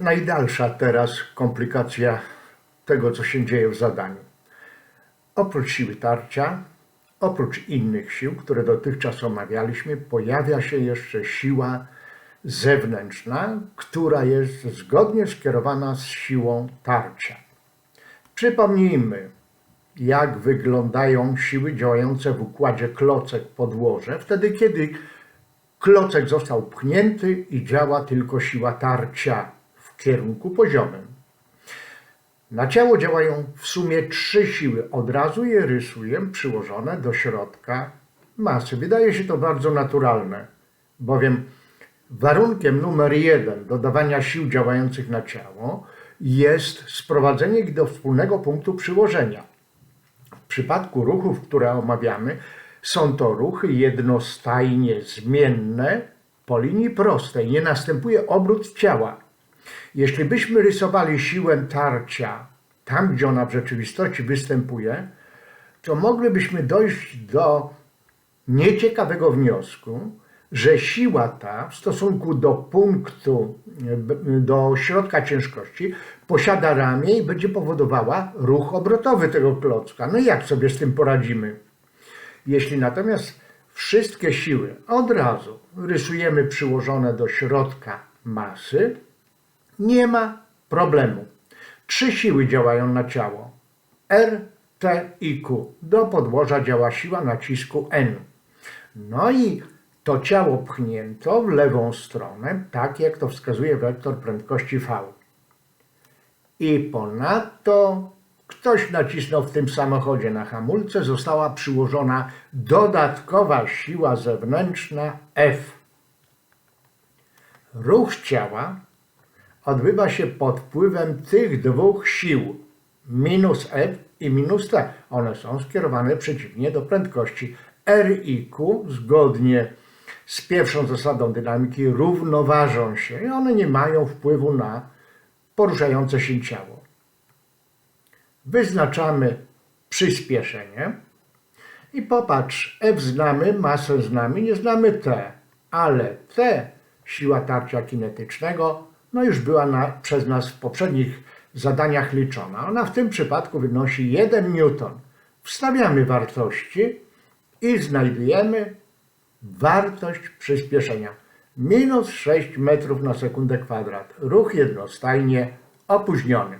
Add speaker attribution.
Speaker 1: najdalsza teraz komplikacja tego, co się dzieje w zadaniu. Oprócz siły tarcia, oprócz innych sił, które dotychczas omawialiśmy, pojawia się jeszcze siła zewnętrzna, która jest zgodnie skierowana z siłą tarcia. Przypomnijmy, jak wyglądają siły działające w układzie klocek-podłoże, wtedy kiedy klocek został pchnięty i działa tylko siła tarcia kierunku poziomym. Na ciało działają w sumie trzy siły. Od razu je rysuję przyłożone do środka masy. Wydaje się to bardzo naturalne, bowiem warunkiem numer jeden dodawania sił działających na ciało jest sprowadzenie ich do wspólnego punktu przyłożenia. W przypadku ruchów, które omawiamy, są to ruchy jednostajnie zmienne po linii prostej. Nie następuje obrót ciała. Jeśli byśmy rysowali siłę tarcia tam, gdzie ona w rzeczywistości występuje, to moglibyśmy dojść do nieciekawego wniosku, że siła ta w stosunku do punktu, do środka ciężkości posiada ramię i będzie powodowała ruch obrotowy tego klocka. No i jak sobie z tym poradzimy? Jeśli natomiast wszystkie siły od razu rysujemy przyłożone do środka masy, nie ma problemu. Trzy siły działają na ciało. R, T i Q. Do podłoża działa siła nacisku N. No i to ciało pchnięto w lewą stronę, tak jak to wskazuje wektor prędkości V. I ponadto ktoś nacisnął w tym samochodzie na hamulce, została przyłożona dodatkowa siła zewnętrzna F. Ruch ciała odbywa się pod wpływem tych dwóch sił, minus F i minus T. One są skierowane przeciwnie do prędkości. R i Q zgodnie z pierwszą zasadą dynamiki równoważą się i one nie mają wpływu na poruszające się ciało. Wyznaczamy przyspieszenie i popatrz, F znamy, masę znamy, nie znamy T, ale T, siła tarcia kinetycznego, no już była na, przez nas w poprzednich zadaniach liczona. Ona w tym przypadku wynosi 1 newton. Wstawiamy wartości i znajdujemy wartość przyspieszenia. Minus 6 metrów na sekundę kwadrat. Ruch jednostajnie opóźniony.